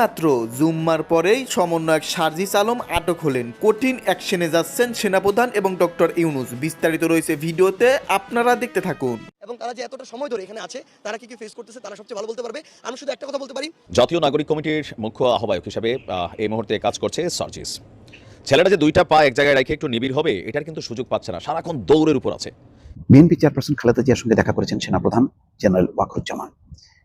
মাত্র জুম্মার পরেই সমন্বয়ক সার্জিস আলম আটক হলেন। কঠিন অ্যাকশনে যাচ্ছেন সেনাপ্রধান এবং ডক্টর ইউনুস। বিস্তারিত রয়েছে ভিডিওতে আপনারা দেখতে থাকুন। এবং তারা যে এতটা সময় ধরে এখানে আছে তারা কি কি ফেস করতেছে তারা সবচেয়ে ভালো বলতে পারবে। আমি শুধু একটা কথা বলতে পারি। জাতীয় নাগরিক কমিটির মুখ্য আহ্বায়ক হিসেবে আহ, এই মুহূর্তে কাজ করছে সার্জিস। ছেলেটা যে দুইটা পা এক জায়গায় রেখে একটু নিবিড় হবে এটার কিন্তু সুযোগ পাচ্ছে না। সারাক্ষণ দৌড়ের উপর আছে। বিএনপি চেয়ারপারসন খালেদা জিয়ার সঙ্গে দেখা করেছেন সেনাপ্রধান জেনারেল ওয়াকরুজ্জামান।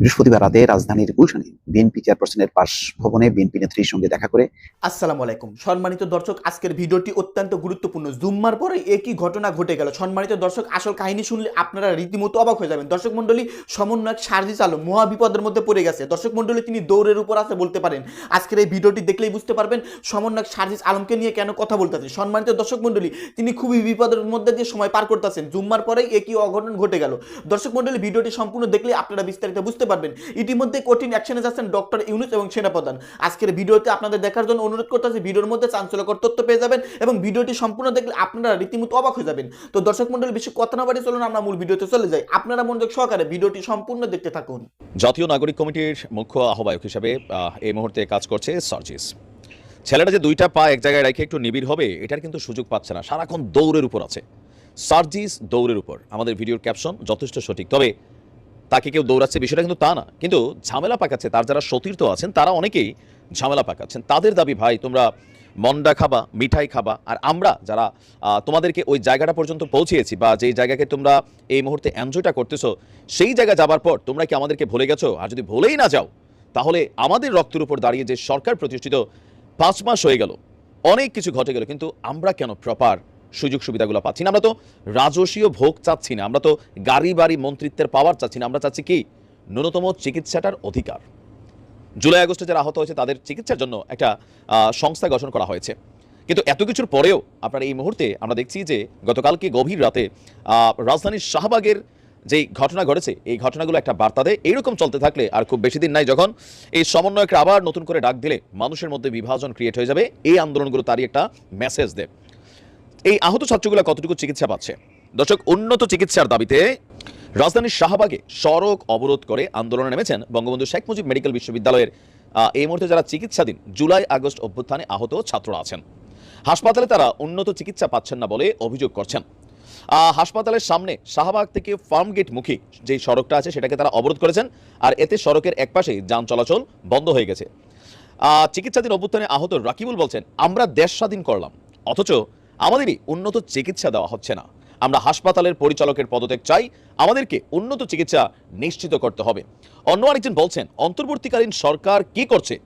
বৃহস্পতিবার রাতে রাজধানীর গুলশানে বিএনপি চেয়ারপারসনের বাসভবনে বিএনপি নেত্রীর সঙ্গে দেখা করে আসসালামু আলাইকুম। সম্মানিত দর্শক, আজকের ভিডিওটি অত্যন্ত গুরুত্বপূর্ণ। জুম্মার পরে একই ঘটনা ঘটে গেল। সম্মানিত দর্শক, আসল কাহিনী শুনলে আপনারা রীতিমতো অবাক হয়ে যাবেন। দর্শক মণ্ডলী, সমন্বয়ক সার্জিস আলম মহা বিপদের মধ্যে পড়ে গেছে। দর্শক মণ্ডলী, তিনি দৌড়ের উপর আছে বলতে পারেন। আজকের এই ভিডিওটি দেখলেই বুঝতে পারবেন সমন্বয়ক সার্জিস আলমকে নিয়ে কেন কথা বলতেছে সম্মানিত দর্শক মণ্ডলী, তিনি খুবই বিপদের মধ্যে দিয়ে সময় পার করতেছেন। জুম্মার পরেই একই অঘটন ঘটে গেল। দর্শক মণ্ডলী, ভিডিওটি সম্পূর্ণ দেখলে আপনারা বিস্তারিত বুঝতে পারবেন। ইতিমধ্যে কঠিন অ্যাকশনে যাচ্ছেন ডক্টর ইউনুস এবং সেনাপ্রধান। আজকের ভিডিওতে আপনাদের দেখার জন্য অনুরোধ করতেছি, ভিডিওর মধ্যে চাঞ্চল্যকর তথ্য পেয়ে যাবেন এবং ভিডিওটি সম্পূর্ণ দেখলে আপনারা রীতিমতো অবাক হয়ে যাবেন। তো দর্শক মণ্ডলী, বেশি কথা না বাড়ি চলুন, আমরা মূল ভিডিওতে চলে যাই। আপনারা মনোযোগ সহকারে ভিডিওটি সম্পূর্ণ দেখতে থাকুন। জাতীয় নাগরিক কমিটির মুখ্য আহ্বায়ক হিসেবে এই মুহূর্তে কাজ করছে সার্জিস। ছেলেটা যে দুইটা পা এক জায়গায় রেখে একটু নিবিড় হবে, এটার কিন্তু সুযোগ পাচ্ছে না। সারাক্ষণ দৌড়ের উপর আছে। সার্জিস দৌড়ের উপর। আমাদের ভিডিওর ক্যাপশন যথেষ্ট সঠিক। তবে তাকে কেউ দৌড়াচ্ছে বিষয়টা কিন্তু তা না। কিন্তু ঝামেলা পাকাচ্ছে, তার যারা সতীর্থ আছেন, তারা অনেকেই ঝামেলা পাকাচ্ছেন। তাদের দাবি, ভাই, তোমরা মন্ডা খাবা, মিঠাই খাবা, আর আমরা যারা তোমাদেরকে ওই জায়গাটা পর্যন্ত পৌঁছিয়েছি বা যেই জায়গাকে তোমরা এই মুহূর্তে এনজয়টা করতেছো, সেই জায়গা যাবার পর তোমরা কি আমাদেরকে ভুলে গেছো? আর যদি ভুলেই না যাও, তাহলে আমাদের রক্তের উপর দাঁড়িয়ে যে সরকার প্রতিষ্ঠিত, পাঁচ মাস হয়ে গেল, অনেক কিছু ঘটে গেল, কিন্তু আমরা কেন প্রপার সুযোগ সুবিধাগুলো পাচ্ছি না। আমরা তো রাজস্বীয় ভোগ চাচ্ছি না। আমরা তো গাড়ি বাড়ি মন্ত্রিত্বের পাওয়ার চাচ্ছি না। আমরা চাচ্ছি কি? ন্যূনতম চিকিৎসাটার অধিকার। জুলাই আগস্টে যারা আহত হয়েছে, তাদের চিকিৎসার জন্য একটা সংস্থা গঠন করা হয়েছে। কিন্তু এত কিছুর পরেও আপনার এই মুহূর্তে আমরা দেখছি যে গতকালকে গভীর রাতে রাজধানীর শাহবাগের যেই ঘটনা ঘটেছে, এই ঘটনাগুলো একটা বার্তা দেয়। এইরকম চলতে থাকলে আর খুব বেশি দিন নাই। যখন এই সমন্বয়করা আবার নতুন করে ডাক দিলে মানুষের মধ্যে বিভাজন ক্রিয়েট হয়ে যাবে। এই আন্দোলনগুলো তারই একটা মেসেজ দেয়। এই আহত ছাত্রগুলো কতটুকু চিকিৎসা পাচ্ছে? দর্শক, উন্নত চিকিৎসার দাবিতে রাজধানীর শাহবাগে সড়ক অবরোধ করে আন্দোলনে নেমেছেন বঙ্গবন্ধু শেখ মুজিব মেডিকেল বিশ্ববিদ্যালয়ের এই মুহূর্তে যারা চিকিৎসাধীন, জুলাই আগস্ট অভ্যুত্থানে আহত ছাত্ররা আছেন। হাসপাতালে তারা উন্নত চিকিৎসা পাচ্ছেন না বলে অভিযোগ করছেন। হাসপাতালের সামনে শাহবাগ থেকে ফার্মগেট মুখী যে সড়কটা আছে সেটাকে তারা অবরোধ করেছেন আর এতে সড়কের একপাশেই যান চলাচল বন্ধ হয়ে গেছে। চিকিৎসাধীন অভ্যুত্থানে আহত রাকিবুল বলছেন, আমরা দেশ স্বাধীন করলাম, অথচ আমাদেরই উন্নত চিকিৎসা দেওয়া হচ্ছে না। আমরা হাসপাতালের পরিচালকের পদত্যাগ চাই, আমাদেরকে উন্নত চিকিৎসা নিশ্চিত করতে হবে। অন্য আরেকজন বলছেন, অন্তর্বর্তীকালীন সরকার কি করছে?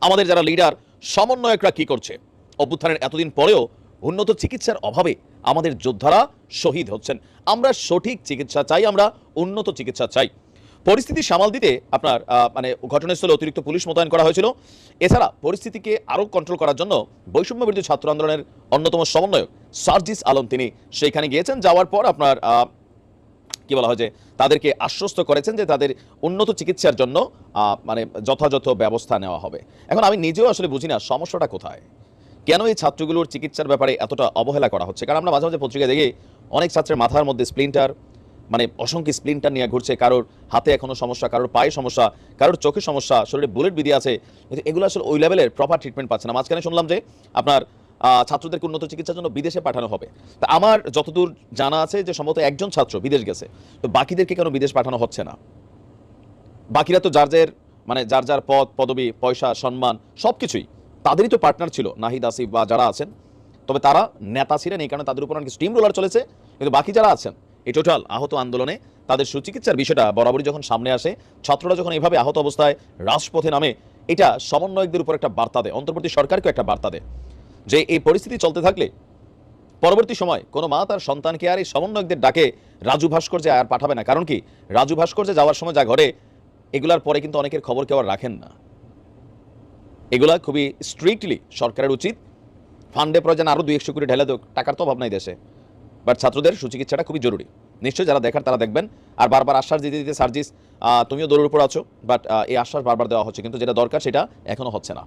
আমাদের যারা লিডার, সমন্বয়করা কি করছে? অভ্যুত্থানের এতদিন পরেও উন্নত চিকিৎসার অভাবে আমাদের যোদ্ধারা শহীদ হচ্ছেন। আমরা সঠিক চিকিৎসা চাই, আমরা উন্নত চিকিৎসা চাই। পরিস্থিতি সামাল দিতে আপনার মানে ঘটনাস্থলে অতিরিক্ত পুলিশ মোতায়েন করা হয়েছিল। এছাড়া পরিস্থিতিকে আরও কন্ট্রোল করার জন্য বৈষম্য বিরোধী ছাত্র আন্দোলনের অন্যতম সমন্বয়ক সার্জিস আলম তিনি সেইখানে গিয়েছেন। যাওয়ার পর আপনার কি বলা হয় যে তাদেরকে আশ্বস্ত করেছেন যে তাদের উন্নত চিকিৎসার জন্য মানে যথাযথ ব্যবস্থা নেওয়া হবে। এখন আমি নিজেও আসলে বুঝি না সমস্যাটা কোথায়। কেন এই ছাত্রগুলোর চিকিৎসার ব্যাপারে এতটা অবহেলা করা হচ্ছে? কারণ আমরা মাঝে মাঝে পত্রিকা দেখি অনেক ছাত্রের মাথার মধ্যে স্প্লিন্টার মানে অসংখ্য স্প্লিন্টার নিয়ে ঘুরছে, কারোর হাতে এখনও সমস্যা, কারোর পায়ে সমস্যা, কারোর চোখে সমস্যা, শরীরে বুলেট বিধি আছে। এগুলো আসলে ওই লেভেলের প্রপার ট্রিটমেন্ট পাচ্ছে না। মাঝখানে শুনলাম যে আপনার ছাত্রদেরকে উন্নত চিকিৎসার জন্য বিদেশে পাঠানো হবে? তা আমার যতদূর জানা আছে যে সম্ভবত একজন ছাত্র বিদেশ গেছে। তো বাকিদেরকে কেন বিদেশ পাঠানো হচ্ছে না? বাকিরা তো যার যার মানে যার যার পদ, পদবি, পয়সা, সম্মান সব কিছুই তাদেরই তো পার্টনার ছিল, নাহিদ, আসিফ বা যারা আছেন। তবে তারা নেতা ছিলেন, এই কারণে তাদের উপর অনেক স্টিম রোলার চলেছে। কিন্তু বাকি যারা আছেন এই টোটাল আহত আন্দোলনে তাদের সুচিকিৎসার বিষয়টা বরাবরই যখন সামনে আসে, ছাত্ররা যখন এইভাবে আহত অবস্থায় রাজপথে নামে, এটা সমন্বয়কদের উপর একটা বার্তা দেয়, অন্তর্বর্তী সরকারকেও একটা বার্তা দেয় যে এই পরিস্থিতি চলতে থাকলে পরবর্তী সময় কোনো মা তার সন্তানকে আর এই সমন্বয়কদের ডাকে রাজু ভাস্কর্যে আর পাঠাবে না। কারণ কি? রাজু ভাস্কর্যে যাওয়ার সময় যা ঘরে এগুলার পরে কিন্তু অনেকের খবর কেউ আর রাখেন না। এগুলা খুবই স্ট্রিক্টলি সরকারের উচিত। ফান্ডে প্রয়োজন আরও দুই একশো কোটি ঢেলে দেওক টাকার তো অভাব নাই দেশে। বাট ছাত্রদের সুচিকিৎসাটা খুবই জরুরি। নিশ্চয়ই যারা দেখার তারা দেখবেন। আর বারবার আশ্বাস দিতে দিতে সার্জিস তুমিও দৌড়ের উপর আছো, বাট এই আশ্বাস বারবার দেওয়া হচ্ছে। কিন্তু যেটা দরকার সেটা এখনও হচ্ছে না।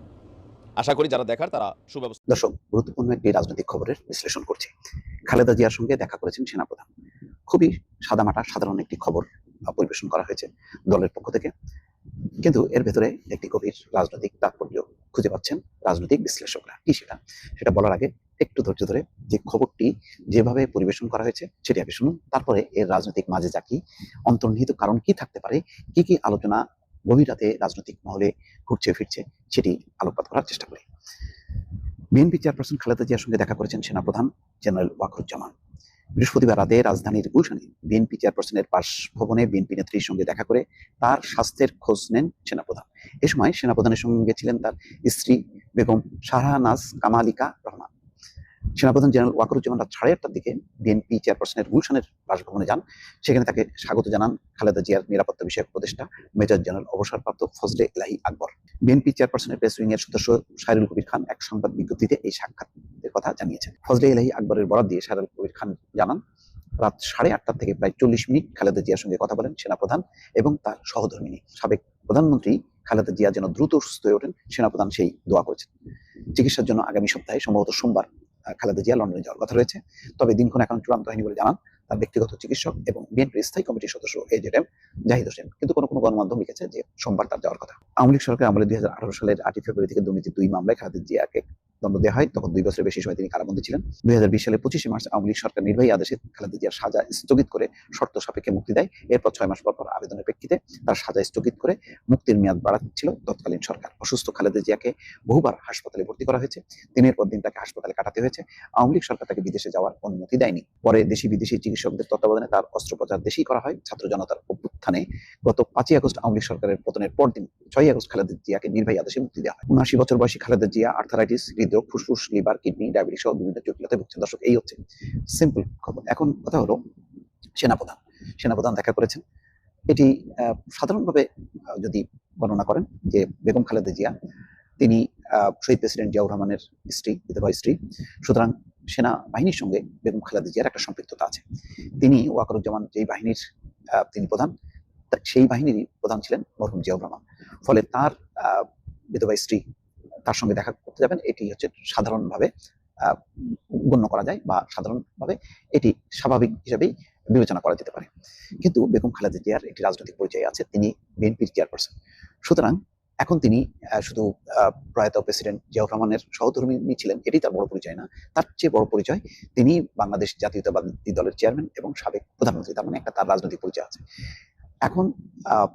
আশা করি যারা দেখার তারা সুব্যবস্থা দর্শক, গুরুত্বপূর্ণ একটি রাজনৈতিক খবরের বিশ্লেষণ করছি। খালেদা জিয়ার সঙ্গে দেখা করেছেন সেনাপ্রধান। খুবই সাদামাটা, সাধারণ একটি খবর পরিবেশন করা হয়েছে দলের পক্ষ থেকে। কিন্তু এর ভেতরে একটি গভীর রাজনৈতিক তাৎপর্য খুঁজে পাচ্ছেন রাজনৈতিক বিশ্লেষকরা। কি সেটা? সেটা বলার আগে একটু ধৈর্য ধরে যে খবরটি যেভাবে পরিবেশন করা হয়েছে সেটি আগে শুনুন। তারপরে এর রাজনৈতিক মাঝে যা কি, অন্তর্নিহিত কারণ কি থাকতে পারে, কি কি আলোচনা গভীর রাতে রাজনৈতিক মহলে ঘুরছে ফিরছে সেটি আলোকপাত করার চেষ্টা করি। বিএনপি চেয়ারপারসন খালেদা জিয়ার সঙ্গে দেখা করেছেন সেনাপ্রধান জেনারেল ওয়াকরুজ্জামান। বৃহস্পতিবার রাতে রাজধানীর গুলশানে বিএনপি চেয়ারপারসনের বাসভবনে বিএনপি নেত্রীর সঙ্গে দেখা করে তার স্বাস্থ্যের খোঁজ নেন সেনাপ্রধান। এ সময় সেনাপ্রধানের সঙ্গে ছিলেন তার স্ত্রী বেগম শাহনাজ কামালিকা রহমান। সেনাপ্রধান জেনারেল ওয়াকরুজ্জামান রাত সাড়ে আটটার দিকে। বিএনপি চেয়ারপারসনের গুলশানের বাসভবনে যান। সেখানে তাকে স্বাগত জানান খালেদা জিয়ার নিরাপত্তা বিষয়ক উপদেষ্টা মেজর জেনারেল অবসরপ্রাপ্ত ফজলে ইলাহি আকবর। বিএনপি চেয়ারপারসনের প্রেস উইং এর সদস্য সাইরুল কবির খান এক সংবাদ বিজ্ঞপ্তিতে এই সাক্ষাতের কথা জানিয়েছেন। ফজলে ইলাহি আকবরের বরাদ দিয়ে সাইরুল কবির খান জানান, রাত সাড়ে আটটা থেকে প্রায় চল্লিশ মিনিট খালেদা জিয়ার সঙ্গে কথা বলেন সেনাপ্রধান এবং তার সহধর্মিনী। সাবেক প্রধানমন্ত্রী খালেদা জিয়া যেন দ্রুত সুস্থ হয়ে ওঠেন, সেনাপ্রধান সেই দোয়া করেছেন। চিকিৎসার জন্য আগামী সপ্তাহে, সম্ভবত সোমবার খালেদা জিয়া লন্ডনে যাওয়ার কথা রয়েছে। তবে দিনক্ষণ এখন চূড়ান্ত হয়নি বলে জানান তার ব্যক্তিগত চিকিৎসক এবং বিএনপির স্থায়ী কমিটির সদস্য এজেডএম জাহিদ হোসেন। কিন্তু কোনো কোনো গণমাধ্যম লিখেছে যে সোমবার তার যাওয়ার কথা। আওয়ামী লীগ সরকার আমলে দুই হাজার আঠারো সালের আটই ফেব্রুয়ারি থেকে দুর্নীতি দুই মামলায় খালেদা জিয়াকে দণ্ড দেওয়া হয়। তখন দুই বছরের বেশি সময় তিনি কারাবন্দী ছিলেন। দুই হাজার বিশ সালে পঁচিশে মার্চ আওয়ামী লীগ সরকার নির্বাহী আদেশে খালেদা জিয়ার সাজা স্থগিত করে শর্ত সাপেক্ষে মুক্তি দেয়। এরপর ছয় মাস পর পর আবেদনের প্রেক্ষিতে তার সাজা স্থগিত করে মুক্তির মেয়াদ বাড়াচ্ছিল তৎকালীন সরকার। অসুস্থ খালেদা জিয়াকে বহুবার হাসপাতালে ভর্তি করা হয়েছে। দিনের পর দিন তাকে হাসপাতালে কাটাতে হয়েছে। আওয়ামী লীগ সরকার তাকে বিদেশে যাওয়ার অনুমতি দেয়নি। পরে দেশি বিদেশি চিকিৎসকদের তত্ত্বাবধানে তার অস্ত্রোপচার দেশেই করা হয়। ছাত্র জনতার অভ্যুত্থানে গত পাঁচই আগস্ট আওয়ামী লীগ সরকারের পতনের পরদিন ছয়ই আগস্ট খালেদা জিয়াকে নির্বাহী আদেশে মুক্তি দেওয়া হয়। উনআশি বছর বয়সী খালেদা জিয়া আর্থারাইটিস হৃদরোগ, ফুসফুস, লিভার, কিডনি, ডায়াবেটিস সহ বিভিন্ন জটিলতায় ভুগছেন। দর্শক, এই হচ্ছে সিম্পল খবর। এখন কথা হলো সেনাপ্রধান। সেনাপ্রধান দেখা করেছেন। এটি সাধারণভাবে যদি বর্ণনা করেন যে বেগম খালেদা জিয়া, তিনি শহীদ প্রেসিডেন্ট জিয়াউর রহমানের স্ত্রী, বিধবা স্ত্রী। সুতরাং সেনা বাহিনীর সঙ্গে বেগম খালেদা জিয়ার একটা সম্পৃক্ততা আছে। তিনি ওয়াকারুজ্জামান যেই বাহিনীর তিনি প্রধান সেই বাহিনীরই প্রধান ছিলেন মরহুম জিয়াউর রহমান। ফলে তার বিধবা স্ত্রী তার সঙ্গে দেখা করতে যাবেন, এটি হচ্ছে সাধারণভাবে গণ্য করা যায় বা সাধারণভাবে এটি স্বাভাবিক হিসেবেই বিবেচনা করা যেতে পারে। কিন্তু বেগম খালেদা জিয়ার একটি রাজনৈতিক পরিচয় আছে, তিনি বিএনপির চেয়ারপারসন। সুতরাং এখন তিনি শুধু প্রয়াত প্রেসিডেন্ট জিয়াউর রহমানের সহধর্মিনী ছিলেন, এটি তার বড় পরিচয় না। তার চেয়ে বড় পরিচয় তিনি বাংলাদেশ জাতীয়তাবাদী দলের চেয়ারম্যান এবং সাবেক প্রধানমন্ত্রী, তার মানে একটা তার রাজনৈতিক পরিচয় আছে। এখন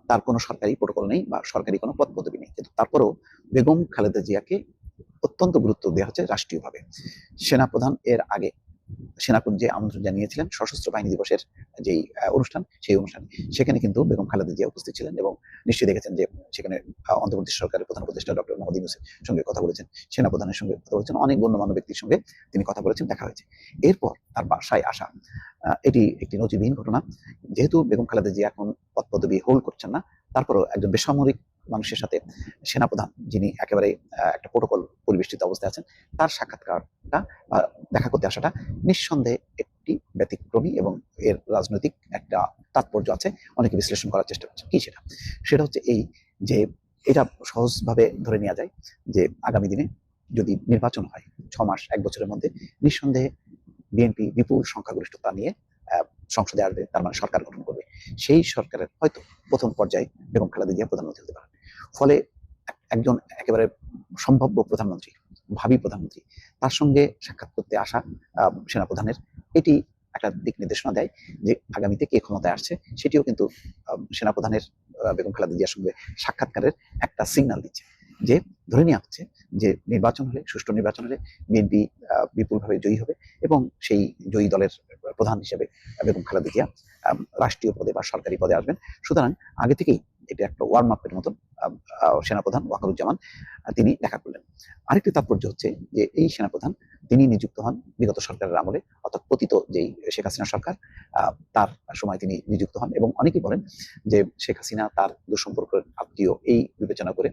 তার কোনো সরকারি প্রোটোকল নেই বা সরকারি কোনো পদ পদবি নেই। কিন্তু তারপরেও বেগম খালেদা জিয়াকে অত্যন্ত গুরুত্ব দেওয়া হচ্ছে রাষ্ট্রীয়ভাবে। সেনাপ্রধান এর আগে যে আমন্ত্রণ জানিয়েছিলেন সশস্ত্র বাহিনী দিবসের যেই অনুষ্ঠান, সেই অনুষ্ঠানে। সেখানে কিন্তু বেগম খালেদা জিয়া উপস্থিত ছিলেন এবং নিশ্চয়ই দেখেছেন যে সেখানে অন্তর্বর্তী সরকারের প্রধান উপদেষ্টা ডক্টর মোহাম্মদ ইউনুসের সঙ্গে কথা বলেছেন, সেনাপ্রধানের সঙ্গে কথা বলেছেন, অনেক গণ্যমান্য ব্যক্তির সঙ্গে তিনি কথা বলেছেন, দেখা হয়েছে। এরপর তার বাসায় আসা এটি একটি নজিরবিহীন ঘটনা। যেহেতু বেগম খালেদা জিয়া এখন পদ পদবি হোল্ড করছেন না, তারপরেও একজন বেসামরিক মানুষের সাথে সেনাপ্রধান, যিনি একেবারে একটা প্রোটোকল পরিবেষ্টিত অবস্থায় আছেন, তার সাক্ষাৎকারটা দেখা করতে আসাটা নিঃসন্দেহে একটি ব্যতিক্রমী এবং এর রাজনৈতিক একটা তাৎপর্য আছে। অনেকে বিশ্লেষণ করার চেষ্টা করছে কি সেটা? সেটা হচ্ছে এই যে, এটা সহজভাবে ধরে নেওয়া যায় যে, আগামী দিনে যদি নির্বাচন হয়, ছ মাস, এক বছরের মধ্যে, নিঃসন্দেহে বিএনপি বিপুল সংখ্যাগরিষ্ঠতা নিয়ে সংসদে আসবে, তার মানে সরকার গঠন করবে। সেই সরকারের হয়তো প্রথম পর্যায়ে বেগম খালেদা জিয়া প্রধানমন্ত্রী হতে পারেন। ফলে একজন একেবারে সম্ভাব্য প্রধানমন্ত্রী, ভাবি প্রধানমন্ত্রী, তার সঙ্গে সাক্ষাৎ করতে আসা সেনাপ্রধানের, এটি একটা দিক নির্দেশনা দেয় যে আগামীতে কে ক্ষমতায় আসছে, সেটিও কিন্তু সেনাপ্রধানের বেগম খালেদা জিয়ার সঙ্গে সাক্ষাৎকারের একটা সিগন্যাল দিচ্ছে যে, ধরে নেওয়া হচ্ছে যে নির্বাচন হলে, সুষ্ঠু নির্বাচন হলে বিএনপি বিপুলভাবে জয়ী হবে এবং সেই জয়ী দলের প্রধান হিসেবে বেগম খালেদা জিয়া রাষ্ট্রীয় পদে বা সরকারি পদে আসবেন। সুতরাং আগে থেকেই এটা একটা ওয়ার্ম আপের মতন সেনাপ্রধান ওয়াকারুজ্জামান তিনি দেখা করলেন। আরেকটি তাৎপর্য হচ্ছে যে এই সেনাপ্রধান, তিনি নিযুক্ত হন বিগত সরকারের আমলে, অর্থাৎ পতিত যেই শেখ হাসিনা সরকার তার সময় তিনি নিযুক্ত হন এবং অনেকেই বলেন যে শেখ হাসিনা তার দুঃসম্পর্কের আত্মীয় এই বিবেচনা করে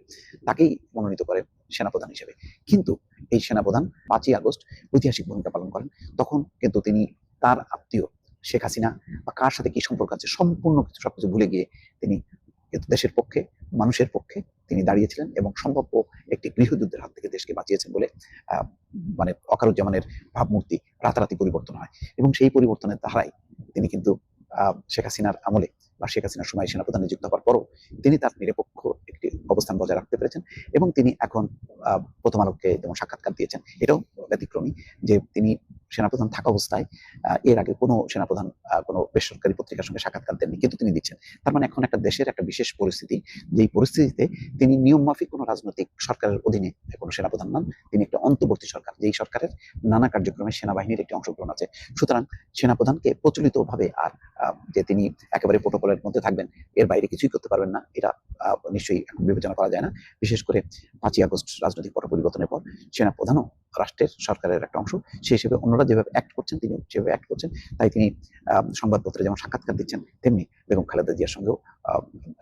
তাকেই মনোনীত করে সেনাপ্রধান হিসেবে। কিন্তু এই সেনাপ্রধান পাঁচই আগস্ট ঐতিহাসিক ভূমিকা পালন করেন, তখন কিন্তু তিনি তার আত্মীয় শেখ হাসিনা বা কার সাথে কি সম্পর্ক আছে সম্পূর্ণ কিছু সবকিছু ভুলে গিয়ে তিনি কিন্তু দেশের পক্ষে, মানুষের পক্ষে তিনি দাঁড়িয়েছিলেন এবং সম্ভাব্য একটি গৃহযুদ্ধের হাত থেকে দেশকে বাঁচিয়েছেন বলে মানে অকারুজ্জামানের ভাবমূর্তি রাতারাতি পরিবর্তন হয়। এবং সেই পরিবর্তনের ধারায় তিনি কিন্তু শেখ হাসিনার আমলে বা শেখ হাসিনার সময় সেনাপ্রধান নিযুক্ত হওয়ার পরও তিনি তার নিরপেক্ষ একটি অবস্থান বজায় রাখতে পেরেছেন এবং তিনি এখন প্রথম আলোকে যেমন সাক্ষাৎকার দিয়েছেন, এটাও ব্যতিক্রমী যে তিনি সেনাপ্রধান থাকা অবস্থায় এর আগে কোনো সেনাপ্রধান কোনো বেসরকারি পত্রিকার সঙ্গে সাক্ষাৎকার দেননি, কিন্তু তিনি দিচ্ছেন। তার মানে এখন একটা দেশের একটা বিশেষ পরিস্থিতি, যেই পরিস্থিতিতে তিনি নিয়ম মাফিক কোনো রাজনৈতিক সরকারের অধীনে কোনো সেনাপ্রধান নন, তিনি একটা অন্তর্বর্তী সরকার, যেই সরকারের নানা কার্যক্রমে সেনাবাহিনীর একটি অংশগ্রহণ আছে। সুতরাং সেনাপ্রধানকে প্রচলিতভাবে আর যে তিনি একেবারে প্রোটোকলের মধ্যে থাকবেন, এর বাইরে কিছুই করতে পারবেন না, এটা নিশ্চয়ই বিবেচনা করা যায় না। বিশেষ করে পাঁচই আগস্ট রাজনৈতিক পট পরিবর্তনের পর সেনাপ্রধানও রাষ্ট্রের সরকারের একটা অংশ, সেই হিসেবে অন্যরা যেভাবে অ্যাক্ট করছেন, তিনি যেভাবে অ্যাক্ট করছেন, তাই তিনি সংবাদপত্রে যেমন সাক্ষাৎকার দিচ্ছেন, তেমনি বেগম খালেদা জিয়ার সঙ্গেও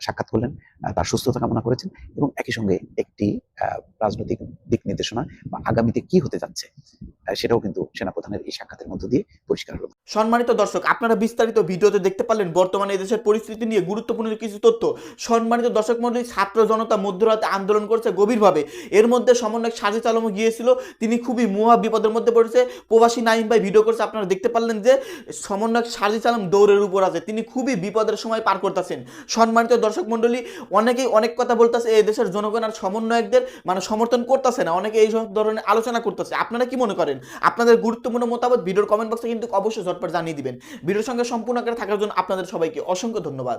সাক্ষাৎ করলেন তার সুস্থতা কামনা করেছেন এবং একই সঙ্গে একটি রাজনৈতিক দিক নির্দেশনা বা আগামীতে কি হতে যাচ্ছে সেটাও কিন্তু সেনাপ্রধানের এই সাক্ষাতের মধ্য দিয়ে পরিষ্কার হলো। সম্মানিত দর্শক, আপনারা বিস্তারিত ভিডিওতে দেখতে পারলেন বর্তমানে এদেশের পরিস্থিতি নিয়ে গুরুত্বপূর্ণ কিছু তথ্য। সম্মানিত দর্শক মন্ডলী ছাত্র জনতা মধ্যরাতে আন্দোলন করছে গভীরভাবে। এর মধ্যে সমন্বয়ক সাজে আলমও গিয়েছিল, তিনি খুবই মহা বিপদের মধ্যে পড়েছে। প্রবাসী নাইম ভাই ভিডিও করছে, আপনারা দেখতে পারলেন যে সমন্বয়ক সাজে আলম দৌড়ের উপর আছে, তিনি খুবই বিপদের সময় পার করতেছেন। সম্মানিত দর্শক মন্ডলী অনেকেই অনেক কথা বলতেছে, এই দেশের জনগণ আর সমন্বয়কদের মানে সমর্থন করতেছে না, অনেকে এই সব ধরনের আলোচনা করতেছে। আপনারা কি মনে করেন? আপনাদের গুরুত্বপূর্ণ মতামত ভিডিওর কমেন্ট বক্সে কিন্তু অবশ্যই ঝটপট জানিয়ে দিবেন। ভিডিওর সঙ্গে সম্পূর্ণ করে থাকার জন্য আপনাদের সবাইকে অসংখ্য ধন্যবাদ।